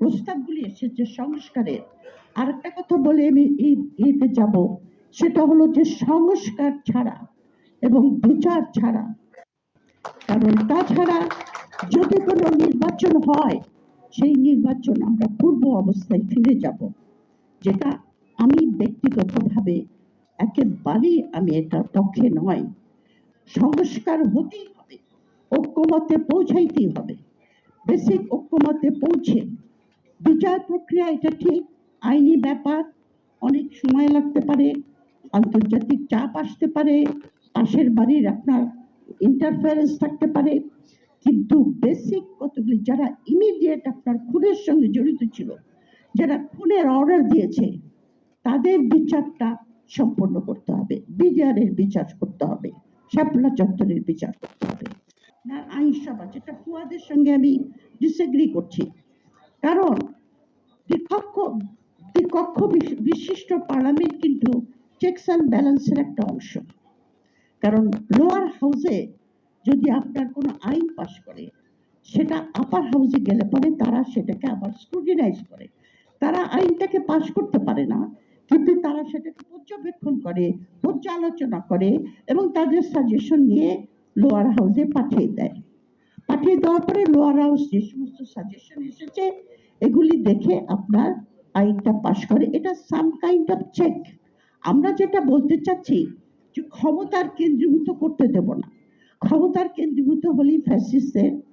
প্রস্তাবগুলি এসেছে সংস্কারের। আরেকটা কথা বলে আমি এই এতে যাব। সেটা হলো যে সংস্কার ছাড়া এবং বিচার ছাড়া। কারণ তাছাড়া যদি কোনো নির্বাচন হয়, সেই নির্বাচন আমরা পূর্ব অবস্থায় ফিরে যাব। যেটা আমি ব্যক্তিগতভাবে একেবারেই আমি এটার পক্ষে নয়। সংস্কার হতেই হবে, ঐক্যমতে পৌঁছাইতেই হবে। বেসিক ঐক্যমতে পৌঁছে বিচার প্রক্রিয়া, এটা ঠিক। আইনি ব্যাপার, অনেক সময় লাগতে পারে। আন্তর্জাতিক চাপ আসতে পারে। পাশের বাড়ির আপনার ইন্টারফারেন্স থাকতে পারে। কিন্তু বেসিক কতগুলি, যারা ইমিডিয়েট আপনার খুনের সঙ্গে জড়িত ছিল, যারা খুনের অর্ডার দিয়েছে, তাদের বিচারটা সম্পন্ন করতে হবে। বিডিআরের বিচার করতে হবে। শাপলা চত্বরের বিচার করতে হবে। না, আইনসভা, যেটা ফুয়াদের সঙ্গে আমি ডিসএগ্রি করছি। কারণ দ্বিকক্ষ বিশ- বিশিষ্ট পার্লামেন্ট কিন্তু চেকস অ্যান্ড ব্যালেন্সের একটা অংশ। কারণ লোয়ার হাউসে যদি আপনার কোনো আইন পাশ করে, সেটা আপার হাউসে গেলে পরে তারা সেটাকে আবার স্ক্রুটিনাইজ করে। তারা আইনটাকে পাশ করতে পারে না, কিন্তু তারা সেটাকে পর্যবেক্ষণ করে, পর্যালোচনা করে এবং তাদের সাজেশন নিয়ে লোয়ার হাউসে পাঠিয়ে দেয়। পাঠিয়ে দেওয়ার পরে লোয়ার হাউস যে সমস্ত সাজেশন এসেছে এগুলি দেখে আপনার আইনটা পাশ করে। এটা সাম কাইন্ড অফ চেক আমরা যেটা বলতে চাচ্ছি, যে ক্ষমতার কেন্দ্রীভূত করতে দেব না। ক্ষমতার কেন্দ্রীভূত হলেই ফ্যাসিস্টের